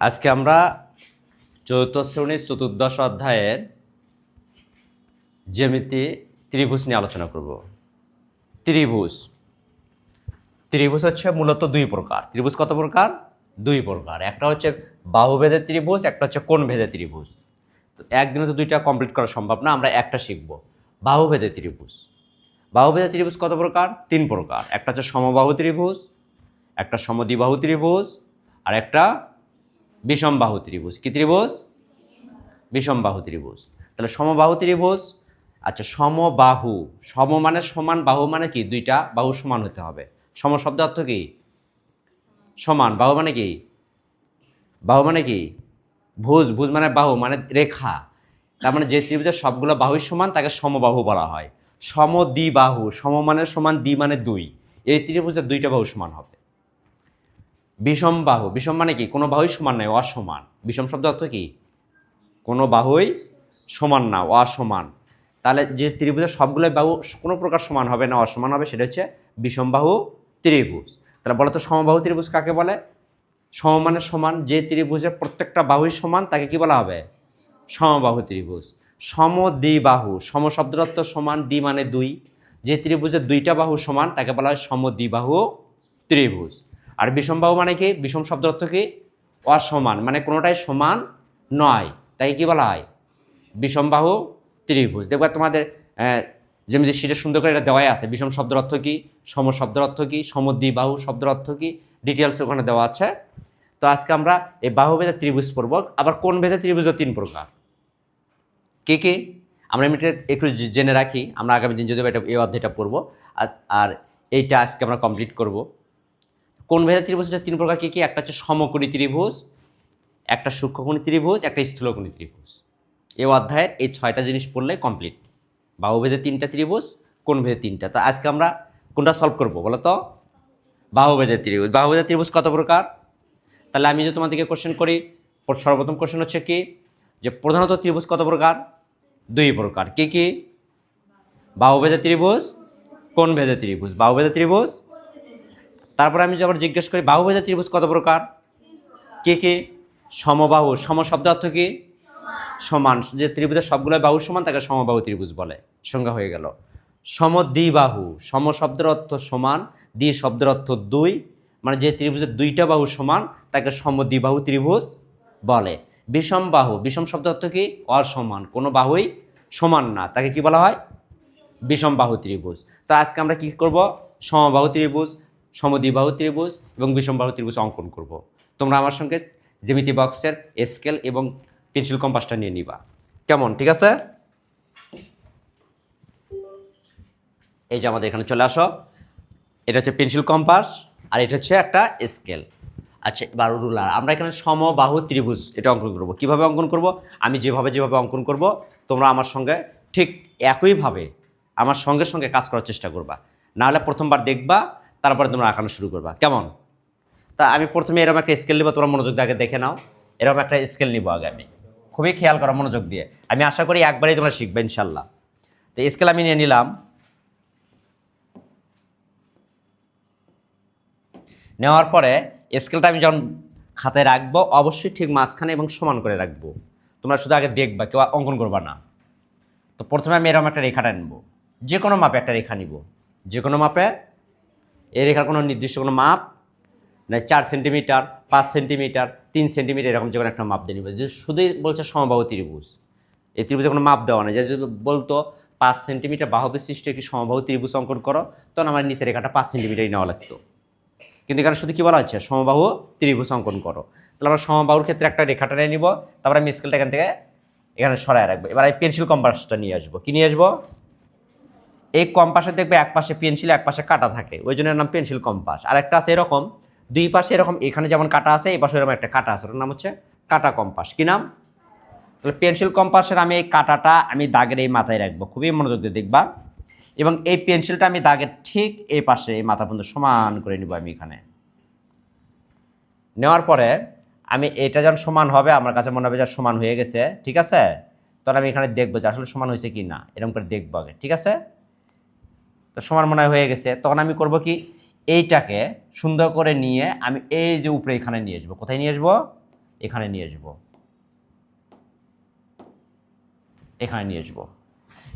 আজকে আমরা চতুর্থ শ্রেণির চতুর্দশ অধ্যায়ের জ্যামিতি ত্রিভুজ নিয়ে আলোচনা করব। ত্রিভুজ। ত্রিভুজ হচ্ছে মূলত দুই প্রকার। ত্রিভুজ কত প্রকার? দুই প্রকার। একটা হচ্ছে বাহুভেদের ত্রিভুজ, একটা হচ্ছে কোণ ভেদের ত্রিভুজ। তো একদিনে তো দুইটা কমপ্লিট করা সম্ভব না, আমরা একটা শিখব। বাহুভেদের ত্রিভুজ। বাহুভেদের ত্রিভুজ কত প্রকার? তিন প্রকার। একটা হচ্ছে সমবাহু ত্রিভুজ, একটা সমদ্বিবাহু ত্রিভুজ, আর একটা বিষমবাহু ত্রিভুজ। কি ত্রিভুজ? বিষমবাহু ত্রিভুজ। তাহলে সমবাহু ত্রিভুজ আচ্ছা সমবাহু। সম মানে সমান, বাহু মানে কি? দুইটা বাহু সমান হতে হবে। সম শব্দ অর্থ কি? সমান। বাহু মানে কি? বাহু মানে কি? ভুজ। ভুজ মানে বাহু মানে রেখা। তার মানে যে ত্রিভুজের সবগুলো বাহুই সমান, তাকে সমবাহু বলা হয়। সম দ্বিবাহু সম মানে সমান, দ্বি মানে দুই। এই ত্রিভুজের দুইটা বাহু সমান হবে। বিষম বাহু, বিষম মানে কি? কোনো বাহুই সমান নয় অসমান। বিষম শব্দ অর্থ কি? কোনো বাহুই সমান না, অসমান। তাহলে যে ত্রিভুজের সবগুলো বাহু কোনো প্রকার সমান হবে না, অসমান হবে, সেটা হচ্ছে বিষমবাহু ত্রিভুজ। তাহলে বলো তো সমবাহু ত্রিভুজ কাকে বলে? সম মানে সমান, যে ত্রিভুজের প্রত্যেকটা বাহুই সমান, তাকে কি বলা হবে? সমবাহু ত্রিভুজ। সম দ্বিবাহু সম শব্দের অর্থ সমান, দ্বি মানে দুই। যে ত্রিভুজের দুইটা বাহু সমান, তাকে বলা হয় সম দ্বিবাহু ত্রিভুজ। আর বিষমবাহু মানে কি? বিষম শব্দ অর্থ কি? অসমান মানে কোনোটাই সমান নয়। তাই কি বলা হয়? বিষমবাহু ত্রিভুজ। দেখবে তোমাদের যেমনি সেটা সুন্দর করে এটা দেওয়াই আছে। বিষম শব্দের অর্থ কি? সম শব্দের অর্থ কি? সমদ্বিবাহু শব্দের অর্থ কি? ডিটেলস ওখানে দেওয়া আছে। তো আজকে আমরা এই বাহুভেদে ত্রিভুজ পড়ব। আবার কোন ভেদে ত্রিভুজও তিন প্রকার? কে কে? আমরা এমনিতে একটু জেনে রাখি। আমরা আগামী দিন যদি এটা, এই অধ্যায়টা পড়ব। আর এইটা আজকে আমরা কমপ্লিট করব। কোন ভেদে ত্রিভুজ? হচ্ছে তিন প্রকার কী কী? একটা হচ্ছে সমকোণী ত্রিভুজ, একটা সূক্ষ্মকোণী ত্রিভুজ, একটা স্থূলকোণী ত্রিভুজ। এই অধ্যায়ের এই ছয়টা জিনিস পড়লে কমপ্লিট বাহুভেদে তিনটা ত্রিভুজ, কোন ভেদে তিনটা? তো আজকে আমরা কোনটা সলভ করব বলো তো? বাহুভেদের ত্রিভুজ। বাহুভেদের ত্রিভুজ কত প্রকার? তাহলে আমি যদি তোমাদেরকে কোশ্চেন করি, পর- সর্বপ্রথম কোশ্চেন হচ্ছে কি? যে প্রধানত ত্রিভুজ কত প্রকার? দুই প্রকার। কি কি? বাহুভেদের ত্রিভুজ, কোন ভেদে ত্রিভুজ? বাহুভেদের ত্রিভুজ তারপরে আমি যখন জিজ্ঞেস করি বাহুভেদের ত্রিভুজ কত প্রকার? কে কে? সমবাহু। সম শব্দ অর্থ কি? সমান। যে ত্রিভুজের সবগুলো বাহু সমান, তাকে সমবাহু ত্রিভুজ বলে। সংজ্ঞা হয়ে গেল। সমদ্বিবাহু। সম শব্দের অর্থ সমান, দ্বি শব্দের অর্থ দুই। মানে যে ত্রিভুজের দুইটা বাহু সমান, তাকে সম দ্বিবাহু ত্রিভুজ বলে। বিষম বাহু বিষম শব্দ অর্থ কি? অসমান। কোনো বাহুই সমান না। তাকে কি বলা হয়? বিষম বাহু ত্রিভুজ। তো আজকে আমরা কি করব? সমবাহু ত্রিভুজ। সমদ্বিবাহু ত্রিভুজ এবং বিষম বাহু ত্রিভুজ অঙ্কন করব। তোমরা আমার সঙ্গে জ্যামিতি বক্সের স্কেল এবং পেন্সিল কম্পাসটা নিয়ে নিবা। কেমন? ঠিক আছে? এই যে আমাদের এখানে চলে আসো। এটা হচ্ছে পেন্সিল কম্পাস আর এটা হচ্ছে একটা স্কেল। আচ্ছা এবার রুলার। আমরা এখানে সমবাহু ত্রিভুজ এটা অঙ্কন করব। কীভাবে অঙ্কন করব? আমি যেভাবে যেভাবে অঙ্কন করব, তোমরা আমার সঙ্গে ঠিক একইভাবে আমার সঙ্গে সঙ্গে কাজ করার চেষ্টা করবা। নাহলে প্রথমবার দেখবা তারপরে তোমরা আঁকানো শুরু করবা। কেমন? তা আমি প্রথমে এরকম একটা স্কেল নিব, তোমরা মনোযোগ দিয়ে আগে দেখে নাও। এরকম একটা স্কেল নিব আগে আমি। খুবই খেয়াল করো মনোযোগ দিয়ে। আমি আশা করি একবারেই তোমরা শিখবে ইনশাল্লাহ তো স্কেল আমি নিয়ে নিলাম। নেওয়ার পরে স্কেলটা আমি যখন খাতায় রাখব, অবশ্যই ঠিক মাঝখানে এবং সমান করে রাখব। তোমরা শুধু আগে দেখবা, কেউ অঙ্কন করবা না। তো প্রথমে আমি এরকম একটা রেখাটা নেব যে কোনো মাপে একটা রেখা নিব। যে কোনো মাপে এই রেখার কোনো নির্দিষ্ট কোনো মাপ না, চার সেন্টিমিটার, পাঁচ সেন্টিমিটার, তিন সেন্টিমিটার, এরকম যে কোনো একটা মাপ দিয়ে নিব। যে শুধুই বলছে সমবাহু ত্রিভুজ। এই ত্রিভুজে কোনো মাপ দেওয়া নেই। যে বলতো পাঁচ সেন্টিমিটার বাহু বিশিষ্ট একটি সমবাহু ত্রিভুজ অঙ্কন করো, তখন আমার নিচের রেখাটা পাঁচ সেন্টিমিটারই নেওয়া লাগতো। কিন্তু এখানে শুধু কি বলা হচ্ছে? সমবাহু ত্রিভুজ অঙ্কন করো। তাহলে আমরা সমবাহুর ক্ষেত্রে একটা রেখাটা নিয়ে নিব, তারপরে আমি স্কেলটা এখান থেকে এখানে সরায় রাখব। এবার আমি পেন্সিল কম্পাসটা নিয়ে আসব। কি নিয়ে আসব? এই কম্পাসে দেখবে এক পাশে পেন্সিল, এক পাশে কাটা থাকে। ওই জন্য নাম পেন্সিল কম্পাস। আর একটা আছে এরকম, দুই পাশে এরকম, এখানে যেমন কাটা আছে, এই পাশে এরকম একটা কাটা আছে। ওটার নাম হচ্ছে কাটা কম্পাস। কি নাম? তাহলে পেন্সিল কম্পাসের আমি এই কাটাটা আমি দাগের এই মাথায় রাখব। খুবই মনোযোগ দিয়ে দেখবা। এবং এই পেন্সিলটা আমি দাগের ঠিক এই পাশে, এই মাথা পর্যন্ত সমান করে নিব আমি এখানে। নেওয়ার পরে আমি এটা যখন সমান হবে, আমার কাছে মনে হবে যে সমান হয়ে গেছে। ঠিক আছে? তখন আমি এখানে দেখব যে আসলে সমান হয়েছে কি না এরকম করে দেখব আগে। ঠিক আছে? তো সমান মনে হয় গেছে। তখন আমি করব কি? এইটাকে সুন্দর করে নিয়ে আমি এই যে উপরে এখানে নিয়ে আসব। কোথায় নিয়ে আসব? এখানে নিয়ে আসব। এখানে নিয়ে আসব।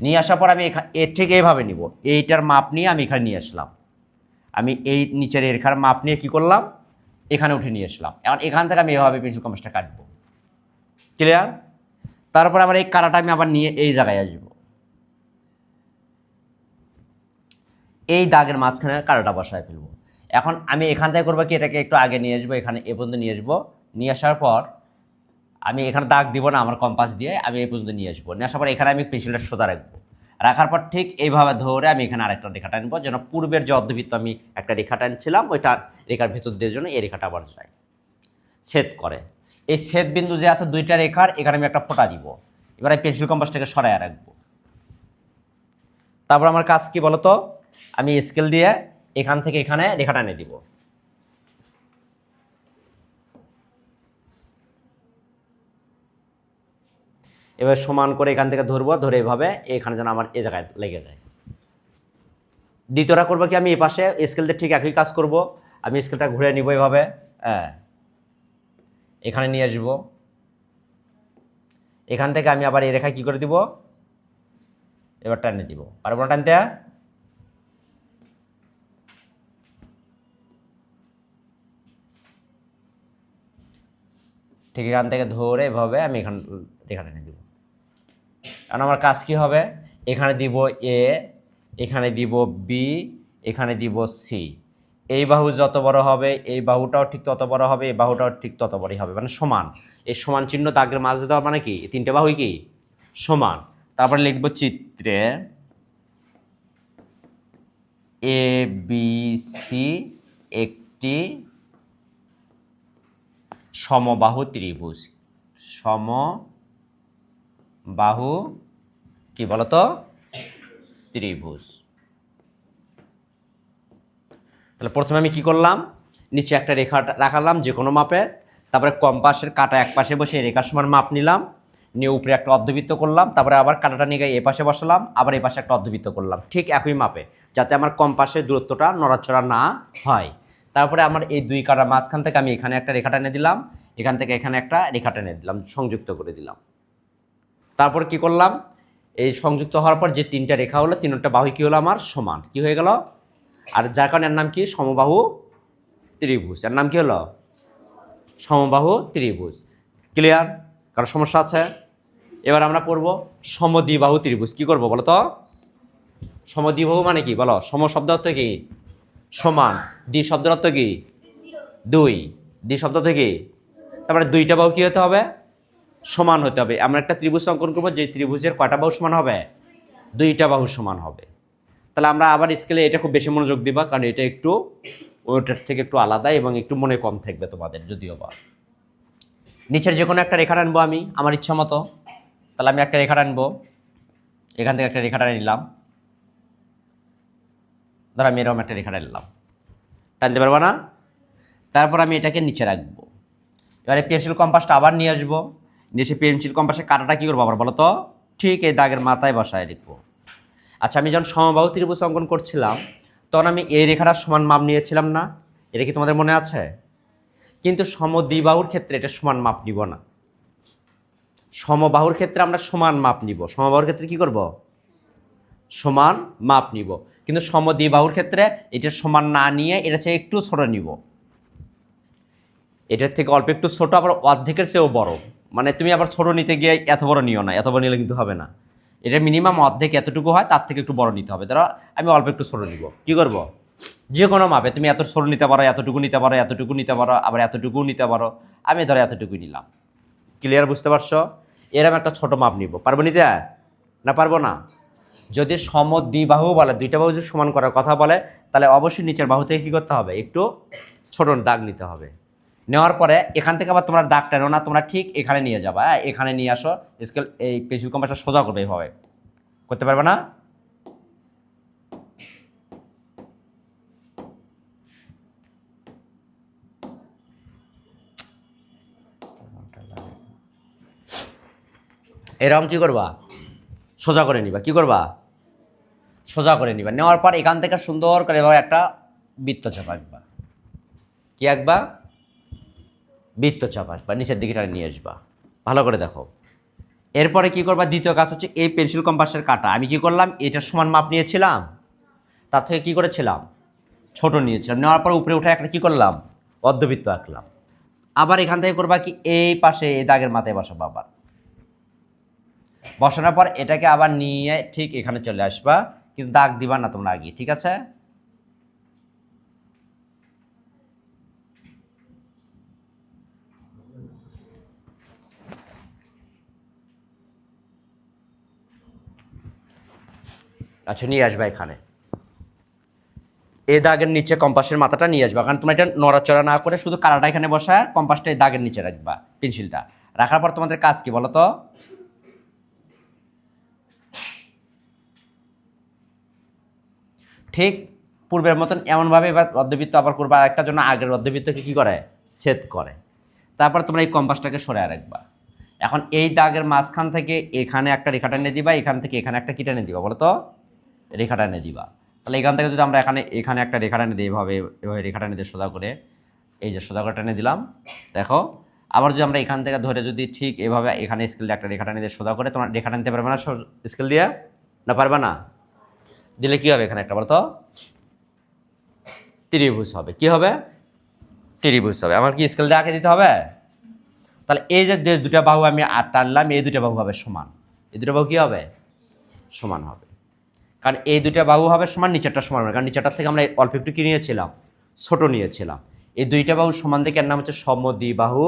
নিয়ে আসার পর আমি এর ঠিক এইভাবে নিব। এইটার মাপ নিয়ে আমি এখানে নিয়ে আসলাম। আমি এই নিচের রেখার মাপ নিয়ে কি করলাম? এখানে উঠে নিয়ে আসলাম। এখন এখান থেকে আমি এভাবে পেন্সিল কম্পাসটা কাটবো। ক্লিয়ার তারপর আবার এই কাটাটা আমি আবার নিয়ে এই জায়গায় আসব। এই দাগের মাঝখানে কাটাটা বসায় ফেলব। এখন আমি এখান থেকে করব কি? এটাকে একটু আগে নিয়ে আসব, এখানে এ পর্যন্ত নিয়ে আসব। নিয়ে আসার পর আমি এখানে দাগ দিব না, আমার কম্পাস দিয়ে আমি এই পর্যন্ত নিয়ে আসব। নিয়ে আসার পর এখানে আমি পেন্সিলটা সোজা রাখব। রাখার পর ঠিক এইভাবে ধরে আমি এখানে আরেকটা রেখা টানবো, যেন পূর্বের যে অর্ধবৃত্ত আমি একটা রেখা টানছিলাম, ওইটা রেখার ভেতর দিয়ে জন্য এই রেখাটা আবার যায়। ছেদ করে। এই ছেদ বিন্দু যে আছে দুইটা রেখার, এখানে আমি একটা ফোঁটা দিব। এবার এই পেন্সিল কম্পাসটাকে সরাইয়া রাখব। তারপর আমার কাজ কি বলতো? আমি স্কেল দিয়ে এখান থেকে এখানে রেখা টানে দিব। এবার সমান করে এখান থেকে ধরবো, ধরে এভাবে এখানে যেন আমার এ জায়গায় লেগে যায়। দ্বিতীয়টা করব কি আমি, এ পাশে স্কেল দিয়ে ঠিক একই কাজ করব। আমি স্কেলটা ঘুরে নিব এভাবে হ্যাঁ। এখানে নিয়ে আসব। এখান থেকে আমি আবার এই রেখা কি করে দিব? এবার টানে দিব। পারব না টানতে? ঠিক এখান থেকে ধরে এভাবে আমি এখান, এখানে এনে দিব। কারণ আমার কাজ কি হবে? এখানে দিব এ, এখানে দিব বি, এখানে দিব সি। এই বাহু যত বড় হবে, এই বাহুটাও ঠিক তত বড় হবে, এই বাহুটাও ঠিক তত বড়ই হবে। মানে সমান। এই সমান চিহ্ন দাগের মাঝে দেওয়া মানে কি? তিনটে বাহুই কি? সমান। তারপরে লিখব চিত্রে এ, বি, সি একটি সমবাহু ত্রিভুজ। সমবাহু কি বলতো? ত্রিভুজ। তাহলে প্রথমে আমি কি করলাম? নিচে একটা রেখা রাখালাম যে কোনো মাপে তারপরে কম্পাসের কাটা এক পাশে বসে রেখার সমান মাপ নিলাম। নিয়ে উপরে একটা অর্ধবৃত্ত করলাম। তারপরে আবার কাটাটা নিয়ে এ পাশে বসালাম। আবার এই পাশে একটা অর্ধবৃত্ত করলাম। ঠিক একই মাপে। যাতে আমার কম্পাসের দূরত্বটা নড়াচড়া না হয়। তারপরে আমার এই দুই কাটার মাঝখান থেকে আমি এখানে একটা রেখা টেনে দিলাম, এখান থেকে এখানে একটা রেখা টেনে দিলাম, সংযুক্ত করে দিলাম। তারপর কি করলাম? এই সংযুক্ত হওয়ার পর যে তিনটা রেখা হলো, তিনটা বাহু কি হলো আমার? সমান। কি হয়ে গেল? আর যার কারণে এর নাম কি? সমবাহু ত্রিভুজ। এর নাম কি হলো? সমবাহু ত্রিভুজ। ক্লিয়ার কারও সমস্যা আছে? এবার আমরা পড়ব সমদ্বিবাহু ত্রিভুজ। কি করব বলো তো? সমদ্বিবাহু মানে কি? বলো। সম শব্দ অর্থ কি? সমান। দ্বি শব্দের অর্থ কি? দুই। দ্বি শব্দ থেকে তারপরে দুইটা বাহু কি হতে হবে? সমান হতে হবে। আমরা একটা ত্রিভুজ অঙ্কন করব, যে ত্রিভুজের কয়টা বাহু সমান হবে? দুইটা বাহু সমান হবে। তাহলে আমরা আবার স্কেলে এটা খুব বেশি মনোযোগ দিবা, কারণ এটা একটু, ওটার থেকে একটু আলাদা এবং একটু মনে কম থাকবে তোমাদের, যদিও বা। নিচের যে কোনো একটা রেখা আনব আমি, আমার ইচ্ছা মতো। তাহলে আমি একটা রেখা টানবো। এখান থেকে একটা রেখাটা নিলাম। ধর আমি এরকম একটা রেখা টানলাম টানতে পারব না? তারপর আমি এটাকে নিচে রাখব। এবারে পেন্সিল কম্পাসটা আবার নিয়ে আসব। নিচে পেন্সিল কম্পাসের কাটাটা কী করব আবার বলো তো? ঠিক এই দাগের মাথায় বসায় লিখব আচ্ছা আমি যখন সমবাহু ত্রিভুজ অঙ্কন করছিলাম, তখন আমি এই রেখাটা সমান মাপ নিয়েছিলাম না। এটা কি তোমাদের মনে আছে? কিন্তু সমদ্বিবাহুর ক্ষেত্রে এটা সমান মাপ নিব না। সমবাহুর ক্ষেত্রে আমরা সমান মাপ নিব। সমবাহুর ক্ষেত্রে কি করব? সমান মাপ নিব। কিন্তু সমদ্বিবাহুর ক্ষেত্রে এটা সমান না নিয়ে এটা চেয়ে একটু ছোট নিব। এটার থেকে অল্প একটু ছোট, আবার অর্ধেকের চেয়েও বড়। মানে তুমি আবার ছোট নিতে গিয়ে এত বড় নিও না, এত বড় নিলে কিন্তু হবে না। এটা মিনিমাম অর্ধেক এতটুকু হয়, তার থেকে একটু বড় নিতে হবে। ধরো, আমি অল্প একটু ছোট নিব। কি করব? যে কোনো মাপে তুমি এত ছোট নিতে পারো, এতটুকু নিতে পারো, এতটুকু নিতে পারো, আবার এতটুকু নিতে পারো। আমি ধরো এতটুকু নিলাম। ক্লিয়ার বুঝতে পারছ? এরকম একটা ছোট মাপ নিব। পারব নিতে? না পারব না? যদি সম দ্বিবাহু বলে, দুইটা বাহু যদি সমান করার কথা বলে, তাহলে অবশ্যই নিচের বাহু থেকে কী করতে হবে? একটু ছোট দাগ নিতে হবে। নেওয়ার পরে এখান থেকে আবার তোমরা দাগ টেনো না, তোমরা ঠিক এখানে নিয়ে যাবা। হ্যাঁ এখানে নিয়ে আসো স্কেল এই পেন্সিল কম্পাসটা সোজা করবে এইভাবে করতে পারবে না? এরকম কি করবা? সোজা করে নিবা। কি করবা? সোজা করে নিবা। নেওয়ার পর এখান থেকে সুন্দর করে এভাবে একটা বৃত্ত চাপা আঁকবা কি আঁকবা? বৃত্তচাপ আসবা নিচের দিকে নিয়ে আসবা। ভালো করে দেখো। এরপরে কি করবা? দ্বিতীয় কাজ হচ্ছে এই পেন্সিল কম্পাসের কাটা। আমি কি করলাম? এটার সমান মাপ নিয়েছিলাম। তার থেকে কি করেছিলাম? ছোট নিয়েছিলাম। নেওয়ার পর উপরে উঠে একটা কি করলাম? অর্ধবৃত্ত আঁকলাম। আবার এখান থেকে করবা কি? এই পাশে এই দাগের মাথায় বসাবো আবার। বসানোর পর এটাকে আবার নিয়ে ঠিক এখানে চলে আসবা। কিন্তু দাগ দিবা না তোমরা আগে, ঠিক আছে? আচ্ছা নিয়ে আসবা এখানে। এই দাগের নিচে কম্পাসের মাথাটা নিয়ে আসবা, কারণ তোমরা এটা নড়াচড়া না করে শুধু কালাটা এখানে বসায় কম্পাসটা এই দাগের নিচে রাখবা পেন্সিলটা রাখার পর তোমাদের কাজ কি বলো তো ঠিক পূর্বের মতন এমনভাবে এবার অর্ধবৃত্ত আবার করবা আর একটা জন্য আগের অর্ধবৃত্তকে কী করে? ছেদ করে। তারপর তোমরা এই কম্পাসটাকে সরে রাখবা এখন এই দাগের মাঝখান থেকে এখানে একটা রেখা টেনে দিবা, এখান থেকে এখানে একটা কি টেনে দিবা বলো তো রেখা টেনে দিবা। তাহলে এখান থেকে যদি আমরা এখানে এখানে একটা রেখা টেনে দিই এভাবে এভাবে রেখা টেনে দিয়ে সোজা করে, এই যে সোজা করে টেনে দিলাম, দেখো। আবার যদি আমরা এখান থেকে ধরে যদি ঠিক এভাবে এখানে স্কেল দিয়ে একটা রেখা টেনে দিয়ে সোজা করে, তোমার রেখা টানতে পারবে না স্কেল দিয়ে? না পারবে না? দিলে কি হবে এখানে একটা বলতো? ত্রিভুজ হবে। কি হবে? ত্রিভুজ হবে। আমার কি স্কেল দিয়ে আঁকে দিতে হবে? তাহলে এই যে দুটা বাহু আমি টানলাম, এই দুটা বাহু হবে সমান। এই দুটা বাহু কি হবে? সমান হবে। কারণ এই দুটা বাহু হবে সমান, নিচেরটা সমান হবে। কারণ নিচেরটার থেকে আমরা অল্প একটু কি নিয়েছিলাম? ছোট নিয়েছিলাম। এই দুইটা বাহু সমান দেখে নাম হচ্ছে সমদ্বিবাহু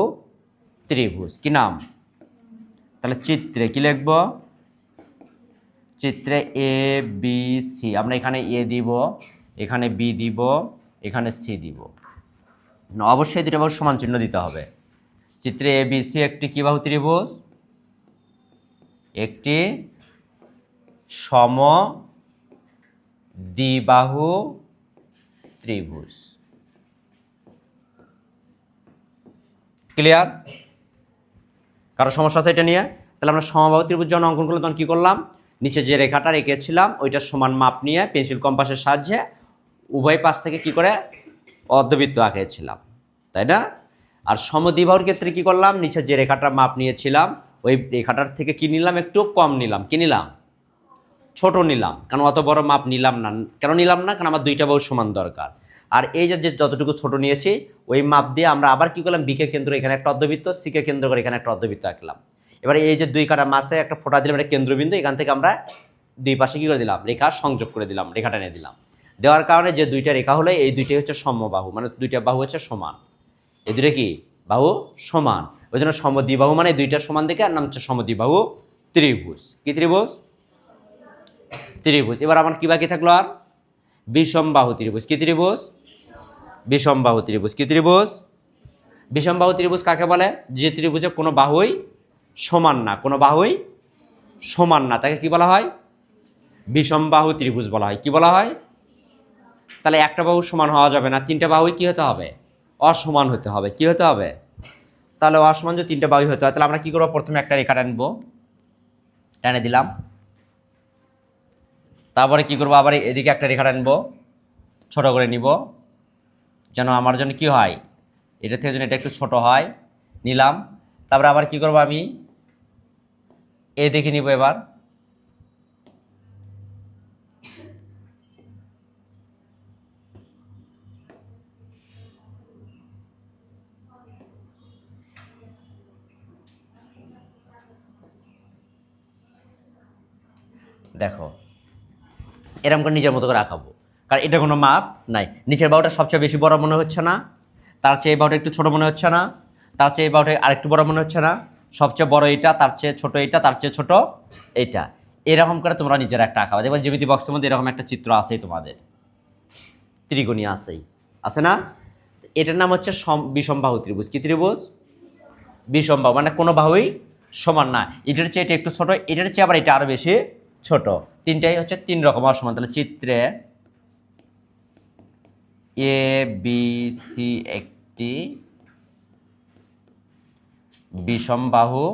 ত্রিভুজ। কি নাম? তাহলে চিত্রে কি লিখব? চিত্রে এ বি সি আমরা এখানে এ দিব, এখানে বি দিব, এখানে সি দিব। অবশ্যই দুটো বাহু সমান চিহ্ন দিতে হবে। চিত্রে এ বি সি একটি কি বাহু ত্রিভুজ? একটি সম দ্বিবাহু ত্রিভুজ। ক্লিয়ার কারও সমস্যা আছে এটা নিয়ে? তাহলে আমরা সমবাহু ত্রিভুজ যখন অঙ্কন করলাম, তখন কী করলাম? নিচে যে রেখাটা রেখেছিলাম ওইটার সমান মাপ নিয়ে পেন্সিল কম্পাসের সাহায্যে উভয় পাশ থেকে কি করে অর্ধবৃত্ত আঁকেছিলাম, তাই না? আর সমদ্বিবাহুর ক্ষেত্রে কি করলাম? নিচে যে রেখাটার মাপ নিয়েছিলাম, ওই রেখাটার থেকে কি নিলাম? একটু কম নিলাম। কি নিলাম? ছোট নিলাম। কারণ অত বড় মাপ নিলাম না। কেন নিলাম না? কারণ আমার দুইটা বাহু সমান দরকার। আর এই যে যে যতটুকু ছোট নিয়েছি, ওই মাপ দিয়ে আমরা আবার কি করলাম? বিকে কেন্দ্র এখানে একটা অর্ধবৃত্ত সিকে কেন্দ্র করে এখানে একটা অর্ধবৃত্ত আঁকলাম। এবারে এই যে দুই কাটা মাছে একটা ফোঁটা দিলাম একটা কেন্দ্রবিন্দু, এখান থেকে আমরা দুই পাশে কী করে দিলাম? রেখা সংযোগ করে দিলাম, রেখাটা নিয়ে দিলাম। দেওয়ার কারণে যে দুইটা রেখা হলে, এই দুইটাই হচ্ছে সমবাহু মানে দুইটা বাহু হচ্ছে সমান। এই দুটো কি? বাহু সমান। ওই জন্য সমদ্বিবাহু মানে দুইটা সমান দেখে আর নাম হচ্ছে সমদ্বিবাহু ত্রিভুজ। কি ত্রিভুজ? ত্রিভুজ। এবার আমার কি বাকি থাকল আর? বিষমবাহু ত্রিভুজ। কি ত্রিভুজ? বিষমবাহু ত্রিভুজ। কি ত্রিভুজ? বিষমবাহু ত্রিভুজ কাকে বলে? যে ত্রিভুজে কোনো বাহুই সমান না, কোনো বাহুই সমান না। তাকে কি বলা হয়? বিষম বাহু ত্রিভুজ বলা হয়। কি বলা হয়? তাহলে একটা বাহু সমান হওয়া যাবে না, তিনটা বাহুই কি হতে হবে? অসমান হতে হবে। কি হতে হবে? তাহলে অসমান যদি তিনটা বাহু হতে হয়, তাহলে আমরা কি করব? প্রথমে একটা রেখা টানবো। টেনে দিলাম। তারপরে কি করব? আবার এদিকে একটা রেখা টানবো। ছোট করে নিব। যেন আমার জন্য কি হয়? এটা থেকে যেন এটা একটু ছোট হয়। নিলাম। তারপরে আবার কি করব আমি? এ দেখে নিব এবার। দেখো এরকম করে নিজের মতো করে আঁকাবো। কারণ এটা কোনো মাপ নাই। নিচের বাহুটা সবচেয়ে বেশি বড় মনে হচ্ছে না। তার চেয়ে বাহুটা একটু ছোট মনে হচ্ছে না। তার চেয়ে বাহুটা আরেকটু বড় মনে হচ্ছে না। সবচেয়ে বড় এটা, তার চেয়ে ছোট এটা, তার চেয়ে ছোট এইটা এরকম করে তোমরা নিজের একটা আঁকাবা দেখবে জ্যামিতি বক্সের মধ্যে এরকম একটা চিত্র আছেই তোমাদের। ত্রিকোণী আছেই। আছে না? এটার নাম হচ্ছে বিষমবাহু ত্রিভুজ। কি ত্রিভুজ? বিষমবাহু মানে কোনো বাহুই সমান না। এটার চেয়ে এটা একটু ছোট, এটার চেয়ে আবার এটা আরও বেশি ছোট। তিনটাই হচ্ছে তিন রকম অসমান তাহলে চিত্রে এ বি সি একটি বিষমবাহু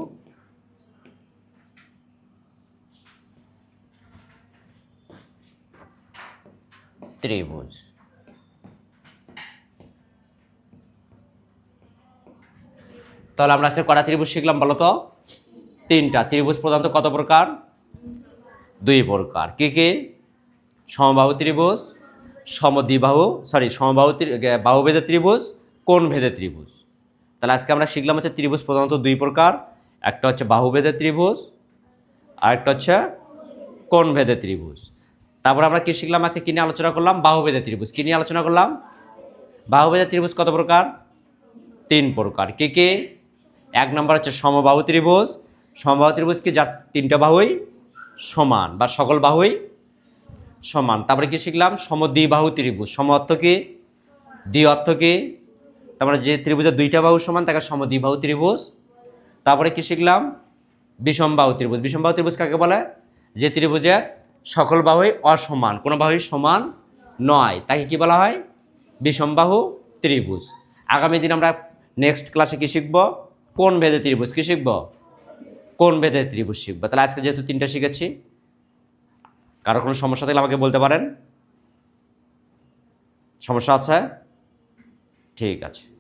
ত্রিভুজ। তাহলে আমরা আজকে কটা ত্রিভুজ শিখলাম বলো তো? তিনটা। ত্রিভুজ প্রধানত কত প্রকার? দুই প্রকার। কি কি? সমবাহু ত্রিভুজ, সমদ্বিবাহু সরি সমবাহু বাহুভেদের ত্রিভুজ কোণ ভেদে ত্রিভুজ। তাহলে আজকে আমরা শিখলাম হচ্ছে ত্রিভুজ প্রধানত দুই প্রকার। একটা হচ্ছে বাহুভেদের ত্রিভুজ, আর একটা হচ্ছে কোণ ভেদের ত্রিভুজ। তারপর আমরা কী শিখলাম আজকে? কী নিয়ে আলোচনা করলাম? বাহুভেদের ত্রিভুজ। কি নিয়ে আলোচনা করলাম? বাহুভেদের ত্রিভুজ কত প্রকার? তিন প্রকার। কে কে? এক নম্বর হচ্ছে সমবাহু ত্রিভুজ। সমবাহু ত্রিভুজ কি? যার তিনটা বাহুই সমান, বা সকল বাহুই সমান। তারপরে কি শিখলাম? সমদ্বিবাহু ত্রিভুজ। সম অর্থ কি? দ্বি অর্থ কি? তারপরে যে ত্রিভুজের দুইটা বাহু সমান, তাকে সমদ্বিবাহু ত্রিভুজ। তারপরে কি শিখলাম? বিষমবাহু ত্রিভুজ। বিষমবাহু ত্রিভুজ কাকে বলে? যে ত্রিভুজের সকল বাহুই অসমান, কোনো বাহুই সমান নয়। তাকে কি বলা হয়? বিষমবাহু ত্রিভুজ। আগামী দিন আমরা নেক্সট ক্লাসে কি শিখব? কোন ভেদে ত্রিভুজ কি শিখব? কোন ভেদে ত্রিভুজ শিখব? তাহলে আজকে যেহেতু তিনটা শিখেছি, কারও কোনো সমস্যা থাকলে আমাকে বলতে পারেন। সমস্যা আছে? ঠিক আছে।